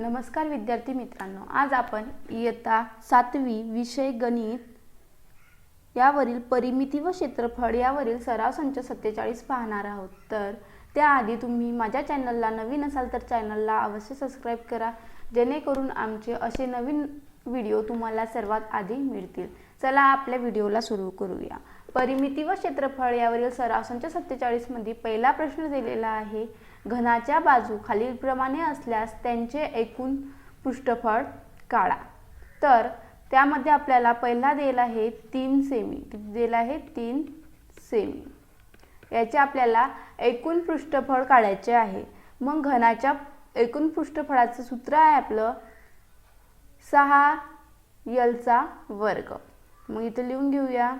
नमस्कार विद्यार्थी मित्रांनो आज आपण इयत्ता सातवी विषय गणित यावरील परिमिती व क्षेत्रफळ यावरील सराव संच सत्तेचाळीस पाहणार आहोत. तर त्याआधी तुम्ही माझ्या चॅनलला नवीन असाल तर चॅनलला अवश्य सबस्क्राईब करा जेणेकरून आमचे असे नवीन व्हिडिओ तुम्हाला सर्वात आधी मिळतील. चला आपल्या व्हिडिओला सुरू करूया. परिमिती व क्षेत्रफळ यावरील सराव संच सत्तेचाळीसमध्ये पहिला प्रश्न दिलेला आहे. घनाच्या बाजू खालीलप्रमाणे असल्यास त्यांचे एकूण पृष्ठफळ काढा. तर त्यामध्ये आपल्याला पहिला दिला आहे तीन सेमी. किती दिला आहे तीन सेमी. याचे आपल्याला एकूण पृष्ठफळ काढायचे आहे. मग घनाच्या एकूण पृष्ठफळाचं सूत्र आहे आपलं सहा यलचा वर्ग. मग इथं लिहून घेऊया.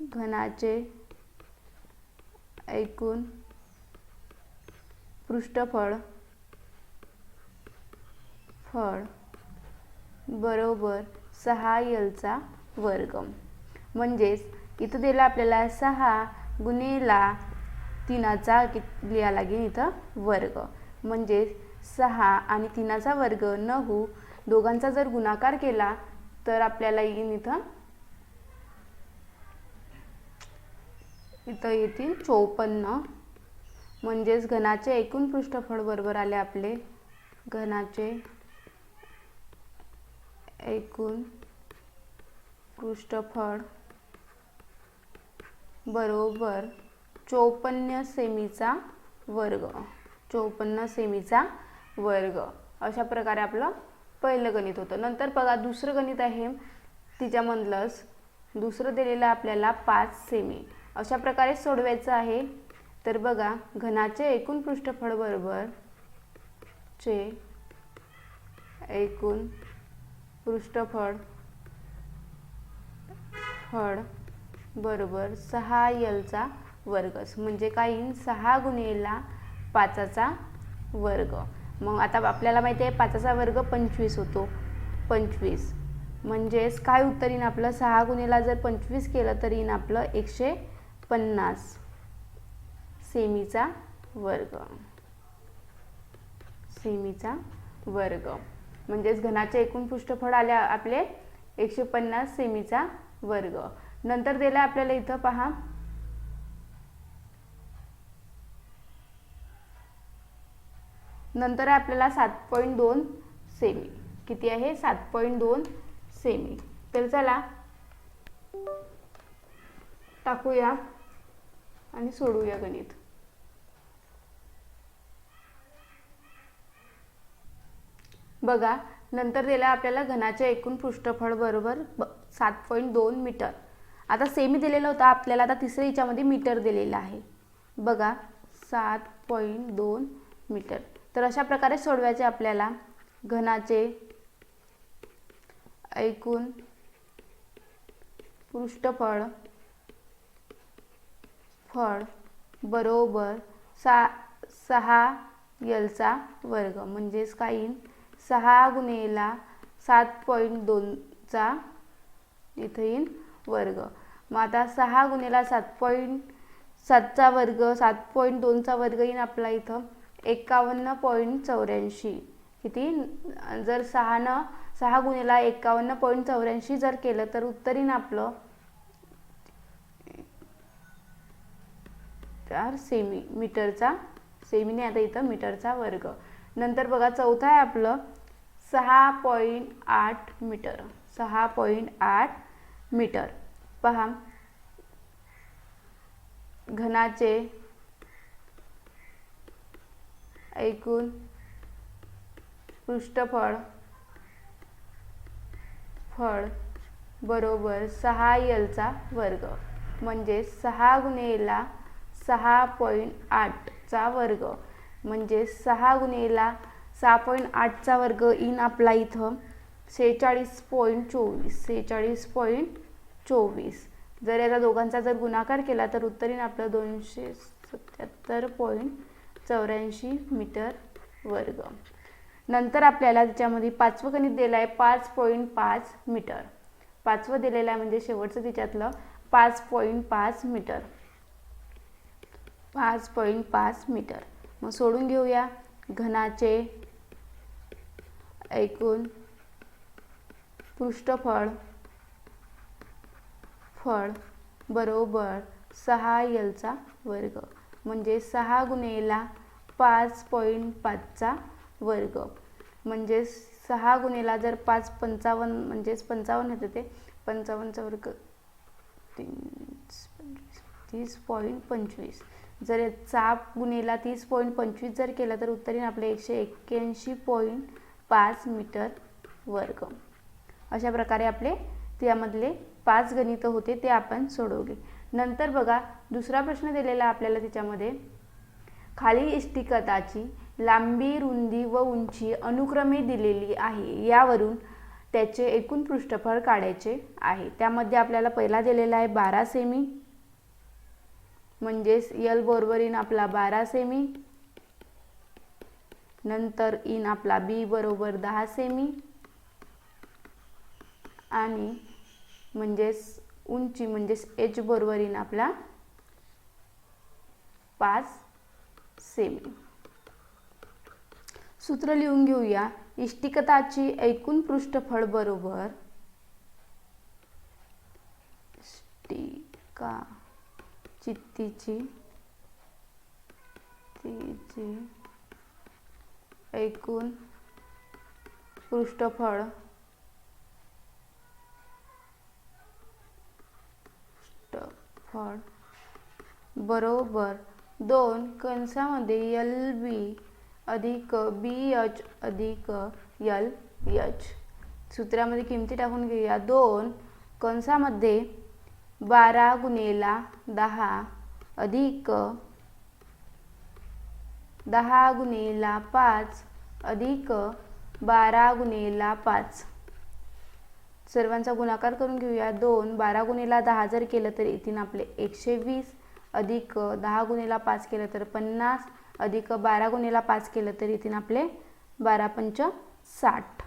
घनाचे एकूण पृष्ठफळ. फळ. बरोबर. सहा यलचा वर्ग. म्हणजेच इथं दिलं आपल्याला सहा गुन्हेला तिनाचा किती लिहा लागेल इथं वर्ग. म्हणजेच सहा आणि तिनाचा वर्ग नऊ दोघांचा जर गुणाकार केला तर आपल्याला येईल इथं इथं येतील चोपन्न. म्हणजेच घनाचे एकूण पृष्ठफळ बरोबर आले आपले. घनाचे एकूण पृष्ठफळ बरोबर चोपन्न सेमीचा वर्ग. चोपन्न सेमीचा वर्ग. अशा प्रकारे आपलं पहिलं गणित होतं. नंतर बघा दुसरं गणित आहे. तिच्यामधलंच दुसरं दिलेलं आपल्याला पाच सेमी अशा प्रकारे सोडवायचं आहे. तर बघा घनाचे एकूण पृष्ठफळ बरोबर चे एकूण पृष्ठफळ फळ बरोबर सहा यलचा वर्गच म्हणजे काय? येईल सहा गुणेला पाचाचा वर्ग. मग आता आपल्याला माहिती आहे पाचाचा वर्ग पंचवीस होतो. पंचवीस. म्हणजेच काय उत्तर येईन आपलं? सहा गुणेला जर पंचवीस केलं तर येईन आपलं एकशे पन्नास. सेमीचा वर्ग. सेमीचा वर्ग. म्हणजेच घनाचे एकूण पृष्ठफळ आले आपले एकशे पन्नास सेमीचा वर्ग. नंतर दिला आपल्याला इथं पहा. नंतर आहे आपल्याला सात पॉईंट दोन सेमी. किती आहे? सात पॉईंट दोन सेमी. तर चला टाकूया आणि सोडूया गणित. बघा नंतर दिलं आपल्याला घनाचे एकूण पृष्ठफळ बरोबर ब सात पॉईंट दोन मीटर. आता सेमी दिलेलं होतं आपल्याला आता तिसऱ्या याच्यामध्ये मीटर दिलेलं आहे. बघा सात पॉईंट दोन मीटर. तर अशा प्रकारे सोडवायचे आपल्याला घनाचे एकूण पृष्ठफळ फळ बरोबर सा सहा यलचा वर्ग म्हणजेच काय सहा गुणेला सात पॉईंट दोनचा इथं येईल वर्ग. मग आता सहा गुणेला सात पॉईंट सातचा वर्ग सात पॉईंट दोनचा वर्ग येईन आपला इथं. एकावन्न पॉईंट चौऱ्याऐंशी. किती? जर सहानं सहा गुणेला एकावन्न पॉईंट चौऱ्याऐंशी जर केलं तर उत्तर येईन आपलं. चार सेमी मीटरचा सेमीने आता इथं मीटरचा वर्ग. नंतर बघा चौथं आहे आपलं सहा पॉईंट आठ मीटर. सहा पॉईंट आठ मीटर. पहा घनाचे एकूण पृष्ठफळ फळ बरोबर सहा यलचा वर्ग. म्हणजे सहा गुणेला सहा पॉईंट आठचा वर्ग. म्हणजे सहा गुणेला सहा पॉईंट आठचा वर्ग इन आपला इथं. सेहेचाळीस पॉईंट चोवीस सेहेचाळीस पॉईंट चोवीस. जर याचा दोघांचा जर गुणाकार केला तर उत्तर येईन आपलं दोनशे सत्याहत्तर पॉईंट चौऱ्याऐंशी मीटर वर्ग. नंतर आपल्याला त्याच्यामध्ये पाचवं गणित दिलं आहे पाच पॉईंट पाच मीटर. पाचवं दिलेलं आहे म्हणजे शेवटचं तिच्यातलं पाच पॉईंट पाच मीटर. पाच पॉईंट पाच मीटर. मग सोडून घेऊया घनाचे. एकूण पृष्ठफळ. फळ बरोबर सहा यलचा वर्ग. म्हणजे सहा गुणेला पाच पॉईंट पाचचा वर्ग. म्हणजे सहा गुणेला जर पाच पंचावन्न म्हणजेच पंचावन्न येतं ते पंचावन्नचा वर्ग तीन तीस पॉईंट पंचवीस. जर चाप गुणेला तीस पॉईंट पंचवीस जर केलं तर उत्तरीन आपले एकशे एक्क्याऐंशी पॉईंट पाच मीटर वर्ग. अशा प्रकारे आपले त्यामधले पाच गणितं होते ते आपण सोडवले. नंतर बघा दुसरा प्रश्न दिलेला आपल्याला त्याच्यामध्ये खाली इष्टिकताची लांबी रुंदी व उंची अनुक्रमे दिलेली आहे. यावरून त्याचे एकूण पृष्ठफळ काढायचे आहे. त्यामध्ये आपल्याला पहिला दिलेला आहे बारा सेमी म्हणजेच यल बरोबर इन आपला बारा सेमी नंतर इन आपला बी बरोबर दहा सेमी आणि म्हणजेच उंची म्हणजेच एच बरोबर इन आपला पाच सेमी सूत्र लिहून घेऊया. इष्टिकताची एकूण पृष्ठफळ बरोबर इष्टिका चित्तीची. तिची एकूण पृष्ठफळ पृष्ठफळ बरोबर दोन कंसामध्ये एल बी अधिक बी एच अधिक यल एच सूत्रामध्ये किमती टाकून घेऊया. दोन कंसामध्ये बारा गुणेला दहा अधिक दहा गुणेला पाच अधिक बारा गुणेला पाच. सर्वांचा गुणाकार करून घेऊया. दोन बारा गुणेला दहा जर केलं तर येतील आपले एकशे वीस. अधिक दहा गुणेला पाच केलं तर पन्नास. अधिक बारा गुणेला पाच केलं तर येतील आपले बारा पंच साठ.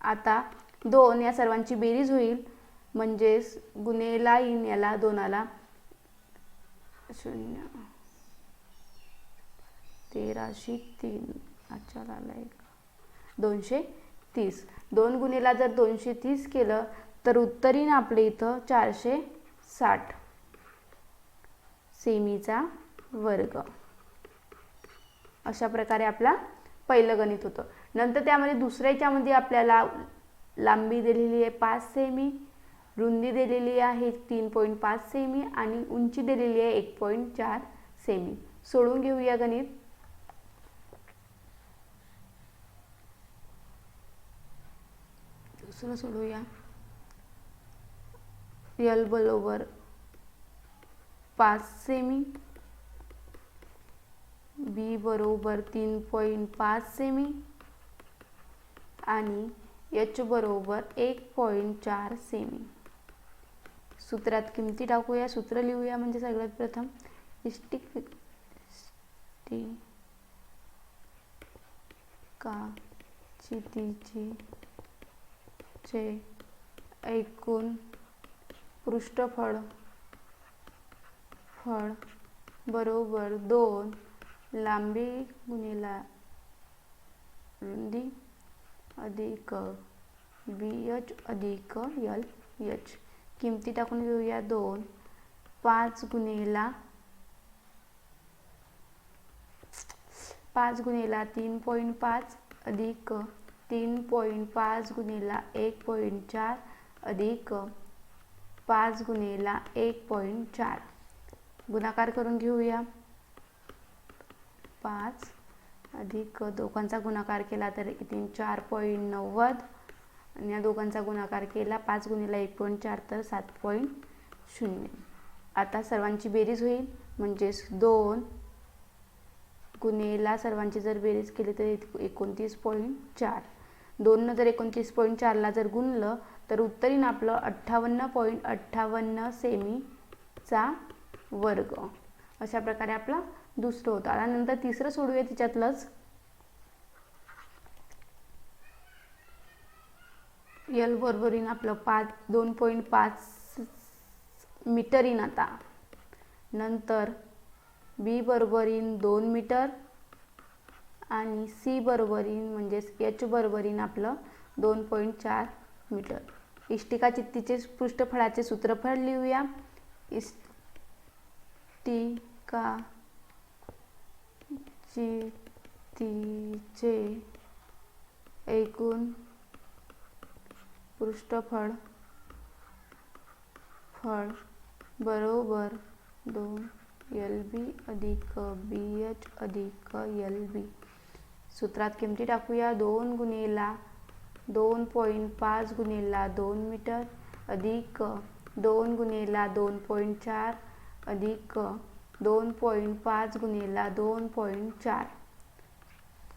आता दोन या सर्वांची बेरीज होईल. म्हणजेच गुन्हेला इन याला दोनाला शून्य. तेराशे तीन. अच्छा आला एक. दोनशे तीस. दोन गुन्हेला जर दोनशे तीस केलं तर उत्तरीन आपले इथं चारशे साठ. सेमीचा वर्ग. अशा प्रकारे आपला पहिलं गणित होतं. नंतर त्यामध्ये दुसऱ्या याच्यामध्ये आपल्याला लांबी दिलेली आहे पाच सेमी. रुंदी दिलेली आहे तीन पॉईंट पाच सेमी आणि उंची दिलेली आहे एक पॉईंट चार सेमी. सोडून घेऊया गणित. दुसरं सोडूया. यल बरोबर पाच सेमी. बी बरोबर तीन पॉईंट पाच सेमी. आणि एच बरोबर एक पॉईंट चार सेमी. सूत्रात किमती टाकूया सूत्र लिहूया म्हणजे सगळ्यात प्रथम इष्टिक का चितीची चे ऐकून पृष्ठफळ फळ बरोबर दोन लांबी गुणिला रुंदी अधिक बी एच अधिक यल एच किमती टाकून घेऊया दोन. पाच गुणेला पाच गुणेला तीन पॉईंट पाच अधिक तीन पॉईंट पाच गुणेला एक पॉईंट चार अधिक पाच गुणेला एक पॉईंट चार. गुणाकार करून घेऊया. पाच अधिक दोघांचा गुणाकार केला तर तीन चार पॉईंट नव्वद. आणि या दोघांचा गुणाकार केला. पाच गुणिला एक पॉईंट चार तर सात पॉईंट शून्य. आता सर्वांची बेरीज होईल. म्हणजेच दोन गुणेला सर्वांची जर बेरीज केली तर एकोणतीस पॉईंट चार. दोननं जर एकोणतीस पॉईंट चारला जर गुणलं तर उत्तरीन आपलं अठ्ठावन्न पॉईंट अठ्ठावन्न सेमीचा वर्ग. अशा प्रकारे आपला दुसरं होतं. आता नंतर तिसरं सोडूया तिच्यातलंच. यल बरोबरीन आपलं पाच दोन पॉईंट पाच मीटर इन आता. नंतर बी बरोबरीन दोन मीटर आणि सी बरोबरीन म्हणजेच एच बरोबरीन आपलं दोन पॉईंट चार मीटर इष्टिका चित्तीचे पृष्ठफळाचे सूत्रफळ लिहूया. इष्टिका चित्तीचे एकूण पृष्ठफळ. फळ. बरोबर दोन. एल बी अधिक बी एच अधिक एल बी सूत्रात किमती टाकूया? दोन गुणेला दोन पॉईंट पाच गुणेला दोन मीटर अधिक दोन गुणेला दोन पॉईंट चार अधिक दोन पॉईंट पाच गुणेला दोन पॉईंट चार.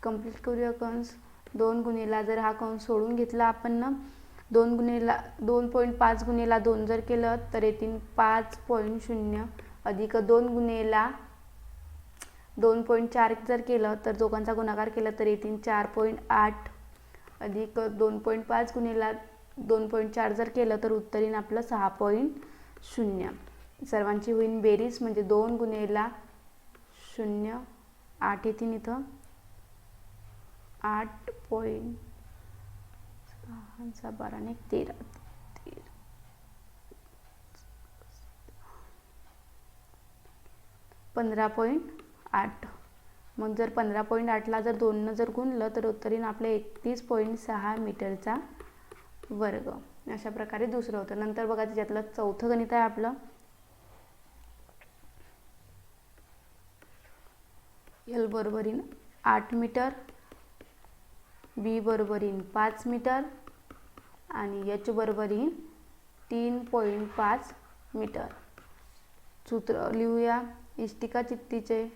कंप्लीट करूया कंस. दोन गुणेला जर हा कंस सोडून घेतला आपण ना दोन गुणिला दोन पॉईंट पाच गुणिला दोन जर केलं तर येतील पाच पॉईंट शून्य अधिक दोन गुन्हेला दोन पॉईंट चार जर केलं तर दोघांचा गुणाकार केला तर येतील चार पॉईंट आठ अधिक दोन पॉईंट पाच गुन्हेला दोन पॉईंट चार जर केलं तर उत्तर येईन आपलं सहा पॉईंट शून्य. सर्वांची होईन बेरीज म्हणजे दोन गुन्हेला शून्य आठ येतील इथं. आठ पॉईंट सहा बाराने तेरा तेरा. पंधरा पॉईंट आठ. मग जर पंधरा पॉईंट आठला जर दोननं जर गुणलं तर उत्तरीन आपलं एकतीस पॉईंट सहा मीटरचा वर्ग. अशा प्रकारे दुसरं होतं. नंतर बघा त्याच्यातलं चौथं गणित आहे आपलं. एल बरोबरीन आठ मीटर बी बरोबरीन पाच मीटर आणि एच येईल तीन पॉईंट पाच मीटर सूत्र लिहूया. इष्टिका चित्तीचे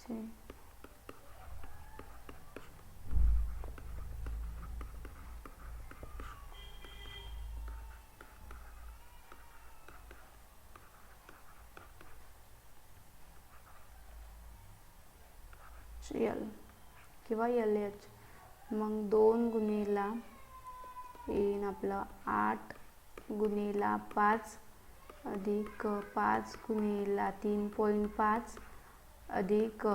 चे एल किंवा एल एच मग दोन गुन्हेला येईन आपलं आठ गुणेला पाच अधिक पाच गुणेला तीन पॉईंट पाच अधिक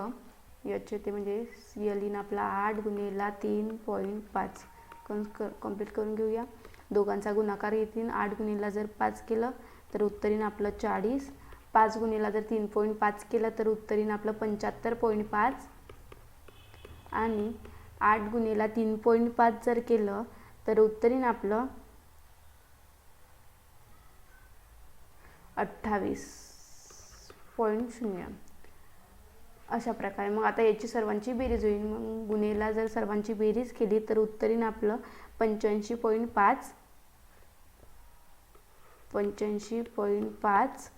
याचे ते म्हणजे यल इन आपला आठ गुणेला तीन पॉईंट पाच. कन कंप्लीट करून घेऊया. दोघांचा गुणाकार येतील. आठ गुन्हेला जर पाच केलं तर उत्तरीन आपलं चाळीस. पाच गुन्हेला जर तीन पॉईंट पाच केलं तर उत्तरीन आपलं पंच्याहत्तर पॉईंट पाच. आणि आठ गुणिला तीन पॉईंट पाच जर केलं तर उत्तर येईन आपलं अठ्ठावीस पॉईंट शून्य. अशा प्रकारे. मग आता याची सर्वांची बेरीज होईल. मग गुन्हेला जर सर्वांची बेरीज केली तर उत्तर येईन आपलं पंच्याऐंशी पॉईंट पाच पंच्याऐंशी पॉईंट पाच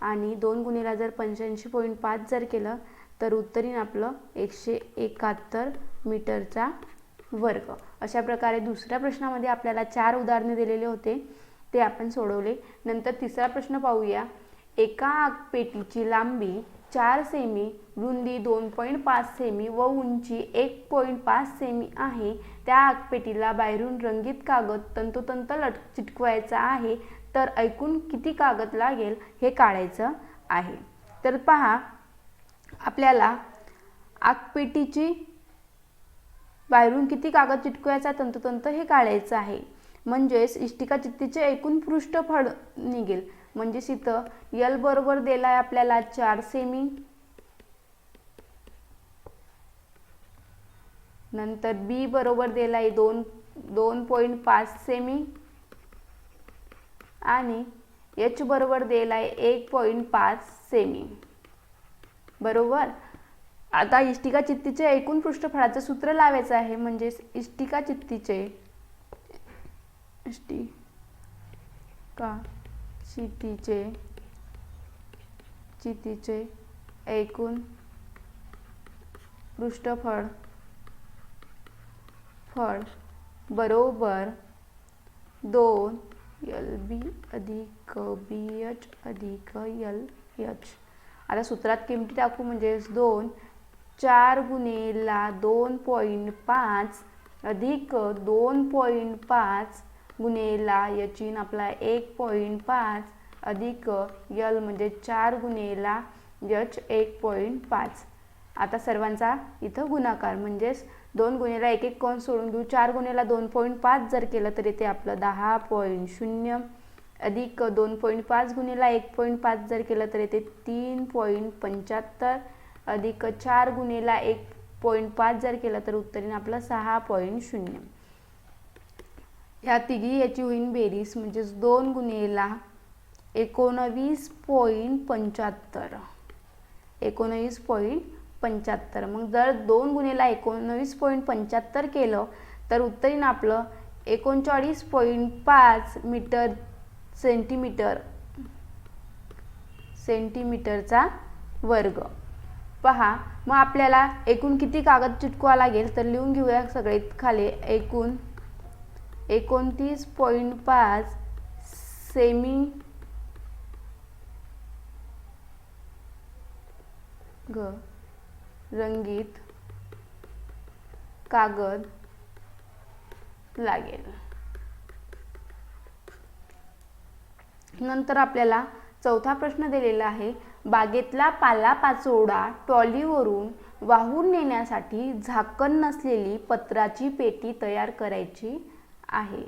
आणि दोन गुन्हेला जर पंच्याऐंशी पॉईंट पाच जर केलं तर उत्तर आपलं एकशे एकाहत्तर मीटरचा वर्ग. अशा प्रकारे दुसऱ्या प्रश्नामध्ये आपल्याला चार उदाहरणे दिलेले होते. ते आपण सोडवले. नंतर तिसरा प्रश्न पाहूया. एका आगपेटीची लांबी चार सेमी रुंदी दोन पॉईंट पाच सेमी व उंची एक पॉईंट पाच सेमी आहे. त्या आगपेटीला बाहेरून रंगीत कागद तंतोतंत लट चिटकवायचा आहे. तर ऐकून किती कागद लागेल हे काढायचं आहे. तर पहा आपल्याला आगपेटीची बाहेरून किती कागद चिटकवायचा तंतोतंत हे काढायचं आहे. म्हणजेच इष्टिका चित्तीचे एकूण पृष्ठफळ निघेल. म्हणजेच इथं यल बरोबर दिलाय आपल्याला चार सेमी नंतर बी बरोबर दिलाय दोन दोन पॉईंट पाच सेमी आणि एच बरोबर दिलाय एक पॉईंट पाच सेमी बरोबर? आता इष्टिका चित्तीचे एकूण पृष्ठफळाचं सूत्र लावायचं आहे म्हणजेच इष्टिका चित्तीचे इष्टिका चितीचे चितीचे एकूण पृष्ठफळ फळ बरोबर दोन एल बी अधिक बी एच अधिक एल एच. आता सूत्रात किमती टाकू म्हणजे दोन चार गुणेला दोन पॉईंट पाच अधिक दोन पॉईंट पाच गुणेला याची आपला एक पॉईंट पाच अधिक यल म्हणजे चार गुणेला यच एक पॉईंट पाच. आता सर्वांचा इथं गुणाकार म्हणजेच दोन गुणेला एक एक कोण सोडून घेऊ चार गुणेला दोन पॉईंट पाच जर केलं तर इथे आपलं दहा पॉईंट शून्य. अधिक दोन पॉईंट पाच गुणेला एक पॉईंट पाच जर केलं तर येते तीन पॉईंट पंच्याहत्तर. अधिक चार गुणेला एक पॉईंट पाच जर केलं तर उत्तरीने आपलं सहा पॉईंट शून्य. ह्या तिघी याची होईन बेरीज म्हणजेच दोन गुणेला एकोणवीस पॉईंट पंच्याहत्तर. एकोणवीस पॉईंट पंच्याहत्तर. मग जर दोन गुणेला एकोणवीस पॉईंट पंच्याहत्तर केलं तर उत्तरीनं आपलं एकोणचाळीस पॉईंट पाच मीटर सेंटीमीटर सेंटीमीटरचा वर्ग. पहा मग आपल्याला एकूण किती कागद चिटकवा लागेल तर लिहून घेऊया सगळे खाली. एकूण एकोणतीस पॉईंट पाच सेमी ग रंगीत कागद लागेल. नंतर आपल्याला चौथा प्रश्न दिलेला आहे. बागेतला पालापाचोळा ट्रॉलीवरून वाहून नेण्यासाठी झाकण नसलेली पत्राची पेटी तयार करायची आहे.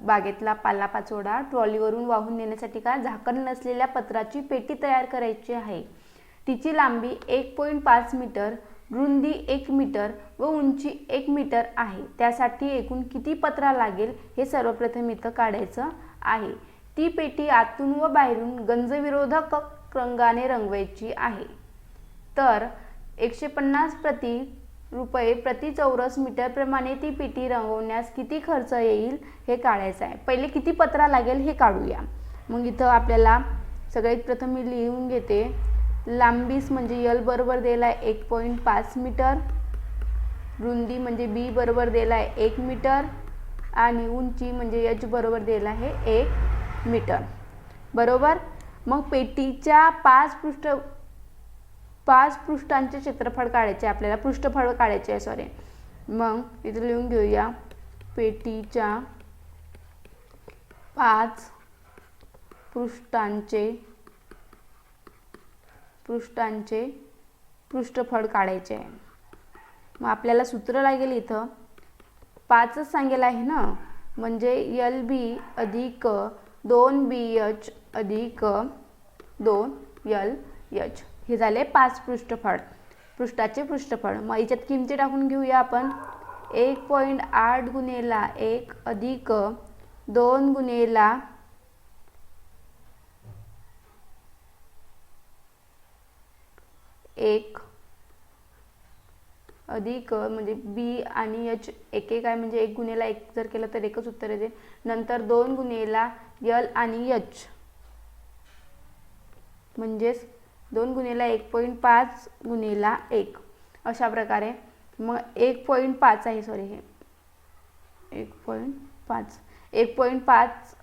बागेतला पालापाचोळा ट्रॉलीवरून वाहून नेण्यासाठी का झाकण नसलेल्या पत्राची पेटी तयार करायची आहे? तिची लांबी एक पॉईंट पाच मीटर रुंदी एक मीटर व उंची एक मीटर आहे. त्यासाठी एकूण किती पत्रा लागेल हे सर्वप्रथम इथं काढायचं आहे. ती पेटी आतून व बाहेरून गंजविरोधक रंगाने रंगवायची आहे. तर एकशे पन्नास प्रति रुपये प्रति चौरस मीटरप्रमाणे ती पेटी रंगवण्यास किती खर्च येईल हे काढायचं आहे. पहिले किती पत्रा लागेल हे काढूया. मग इथं आपल्याला सगळ्यात प्रथम मी लिहून घेते. लांबीस म्हणजे यल बरोबर दिला आहे एक पॉईंट पाच मीटर. रुंदी म्हणजे बी बरोबर दिला आहे एक मीटर. आणि उंची म्हणजे यच बरोबर दिला आहे एक मीटर. बरोबर? मग पेटीच्या पाच पृष्ठ पाच पृष्ठांचे क्षेत्रफळ काढायचे आपल्याला पृष्ठफळ काढायचे आहे सॉरी मग इथे लिहून घेऊया. पेटीच्या पाच पृष्ठांचे पृष्ठांचे पृष्ठफळ काढायचे आहे. मग आपल्याला सूत्र लागेल इथं. पाचच सांगेल आहे ना? म्हणजे यल बी अधिक दोन बी एच अधिक दोन यल एच हे झाले पाच पृष्ठफळ. पृष्ठाचे पृष्ठफळ. मग याच्यात किमती टाकून घेऊया आपण. एक पॉईंट आठ गुणेला एक अधिक दोन गुणेला एक अधिक म्हणजे बी आणि एच एक एक आहे म्हणजे एक गुन्हेला एक जर केलं तर एकच उत्तर येते. नंतर दोन गुन्हेला यल आणि एच म्हणजेच दोन गुन्हेला एक पॉईंट पाच गुन्हेला एक. अशा प्रकारे. मग एक पॉईंट पाच आहे सॉरी हे. एक पॉईंट पाच. एक पॉईंट पाच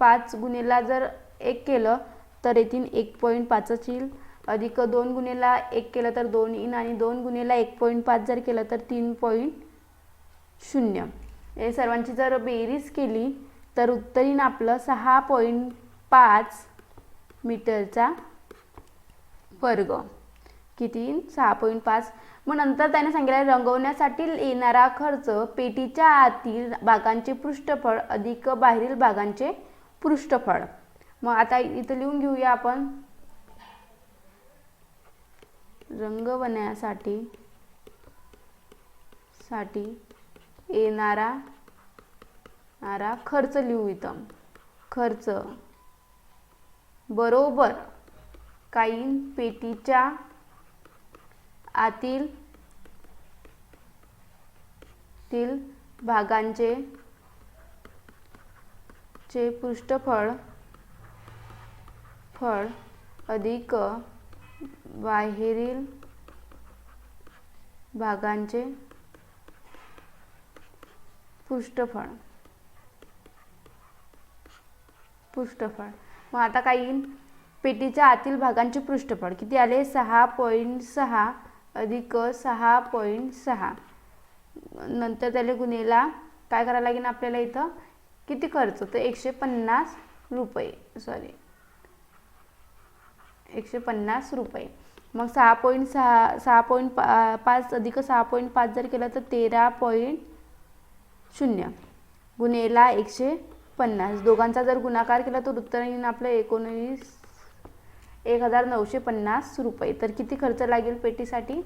पाच गुन्हेला जर एक केलं तर येथील एक पॉईंट पाचच येईल. अधिक दोन गुन्हेला एक केलं तर दोन इन आणि दोन गुन्हेला एक पॉईंट पाच जर केलं तर तीन पॉईंट शून्य. हे सर्वांची जर बेरीज केली तर उत्तरीन आपलं सहा पॉईंट पाच मीटरचा वर्ग. किती सहा पॉईंट पाच. मग नंतर त्याने सांगितलं रंगवण्यासाठी येणारा खर्च पेटीच्या आतील भागांचे पृष्ठफळ अधिक बाहेरील भागांचे पृष्ठफळ. मग आता इथं लिहून घेऊया आपण. रंगवण्यासाठी साठी येणारा नारा खर्च लिहू इथं. खर्च. बरोबर. काही पेटीच्या आतील तील भागांचे चे पृष्ठफळ फळ अधिक बाहेरील भागांचे पृष्ठफळ. पृष्ठफळ. मग आता काही पेटीच्या आतील भागांचे पृष्ठफळ. किती आले? सहा पॉईंट सहा अधिक सहा पॉईंट सहा. नंतर त्याला गुन्हेला काय करायला लागेल आपल्याला इथं? किती खर्च तर एकशे पन्नास रुपये. सॉरी एकशे पन्नास रुपये. मग सहा पॉईंट सहा सहा पॉईंट पा पाच अधिक सहा पॉईंट पाच जर केलं तर तेरा पॉईंट शून्य गुन्हेला एकशे पन्नास. दोघांचा जर गुणाकार केला तर उत्तर येईल आपलं एकोणवीस एक हजार नऊशे पन्नास रुपये. तर किती खर्च लागेल पेटीसाठी?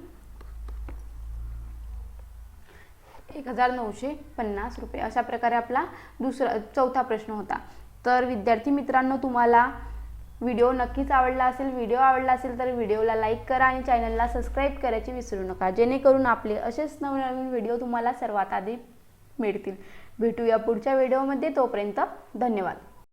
एक हजार नऊशे पन्नास रुपये. अशा प्रकारे आपला दुसरा चौथा प्रश्न होता. तर विद्यार्थी मित्रांनो तुम्हाला व्हिडिओ नक्कीच आवडला असेल व्हिडिओ आवडला असेल तर व्हिडिओला लाईक करा आणि चॅनलला सबस्क्राईब करायची विसरू नका. जेणेकरून आपले असेच नवनवीन व्हिडिओ तुम्हाला सर्वात आधी मिळतील. भेटूया पुढच्या व्हिडिओमध्ये तोपर्यंत धन्यवाद.